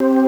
너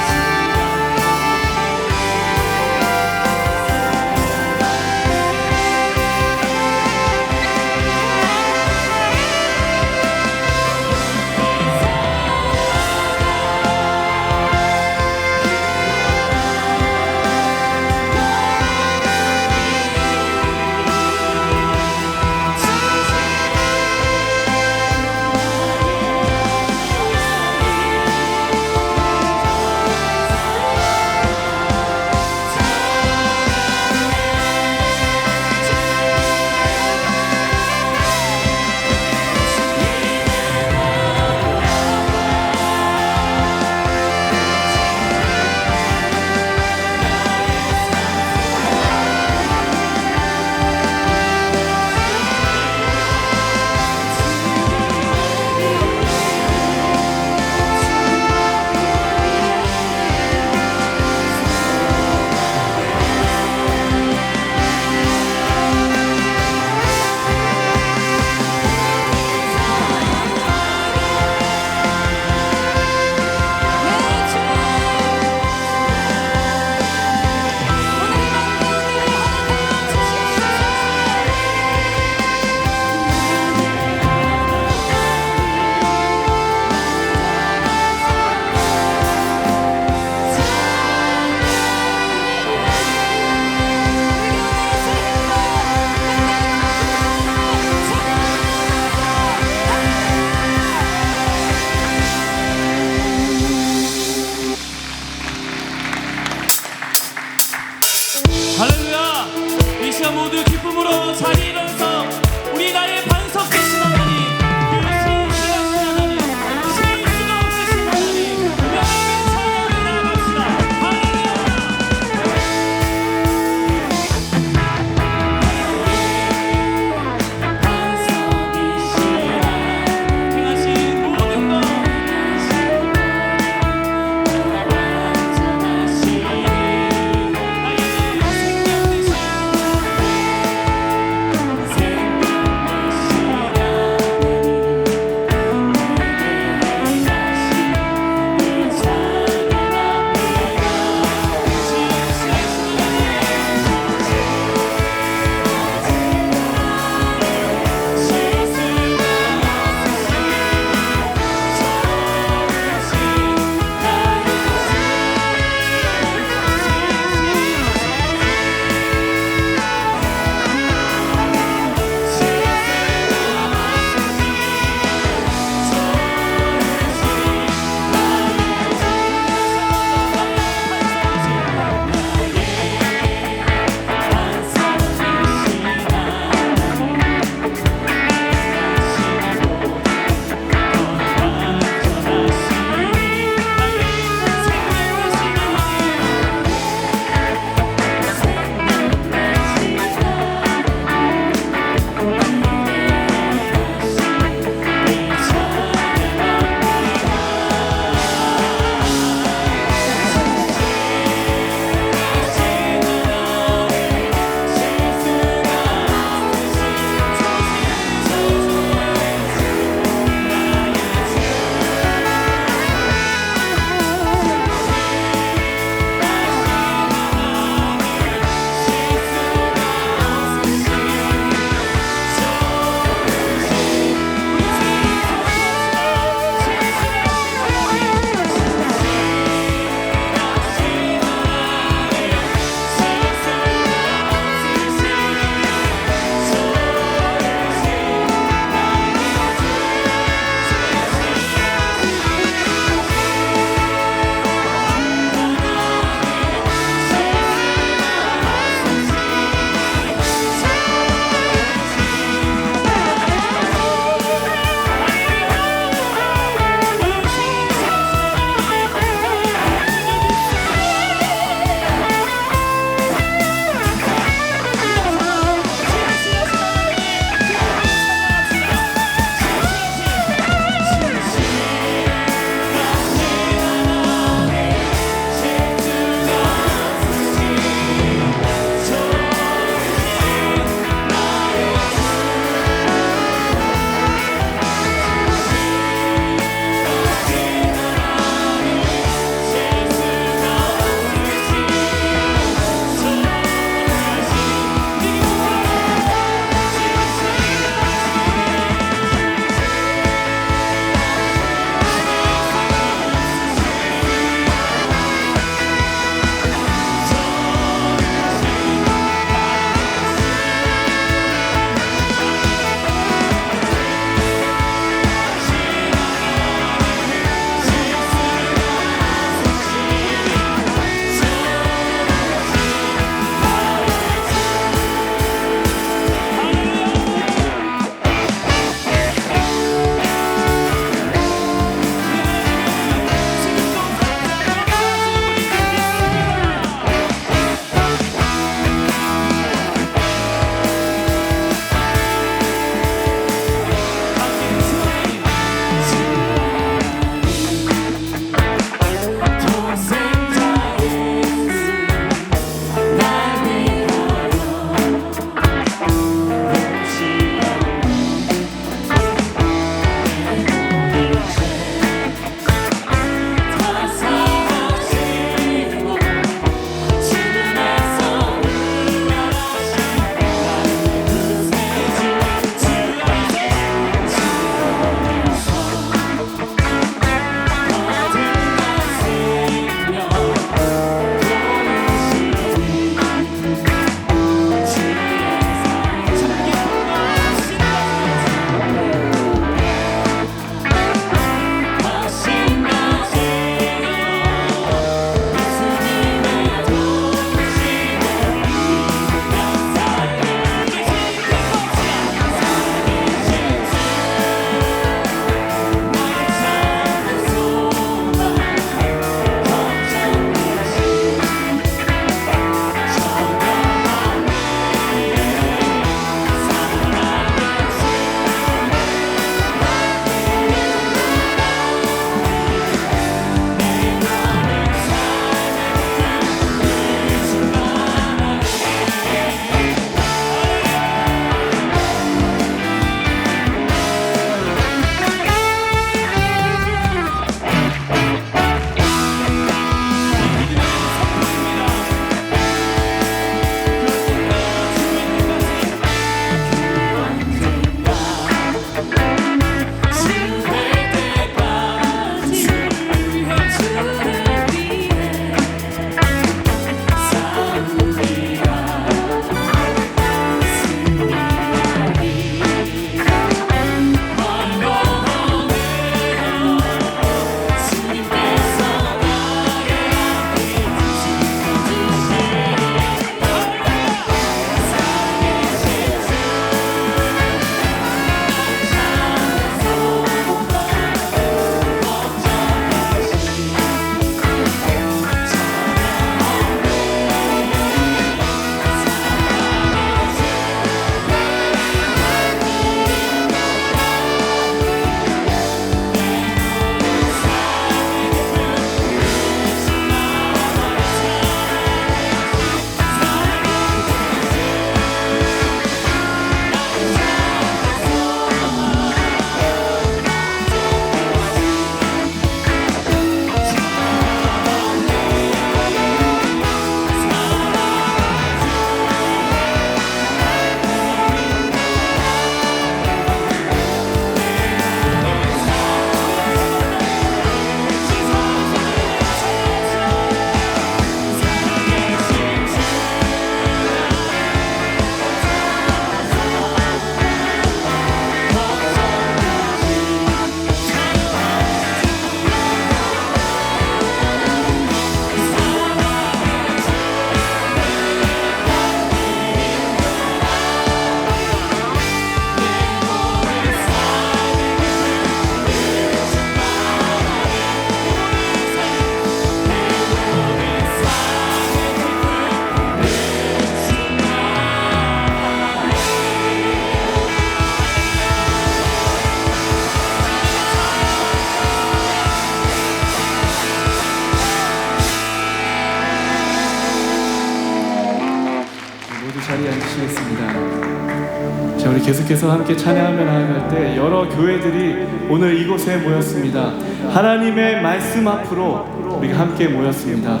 계속해서 함께 찬양하며 나아갈 때 여러 교회들이 오늘 이곳에 모였습니다. 하나님의 말씀 앞으로 우리가 함께 모였습니다.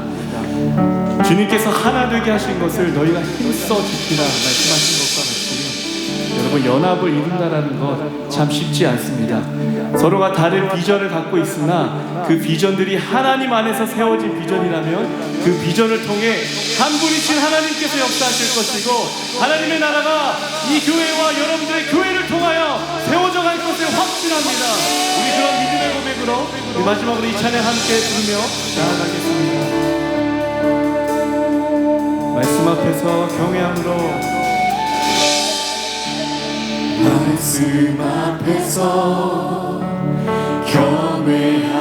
주님께서 하나 되게 하신 것을 너희가 힘써 지키라 말씀하신 것과 같이 여러분 연합을 이룬다라는 것 참 쉽지 않습니다. 서로가 다른 비전을 갖고 있으나 그 비전들이 하나님 안에서 세워진 비전이라면 그 비전을 통해 한 분이신 하나님께서 역사하실 것이고 하나님의 나라가 이 교회와 여러분들의 교회를 통하여 세워져 갈 것을 확신합니다. 우리 그런 믿음의 고백으로 마지막으로 이 찬양 함께 부르며 나아가겠습니다. 말씀 앞에서 경외함으로 말씀 앞에서 경외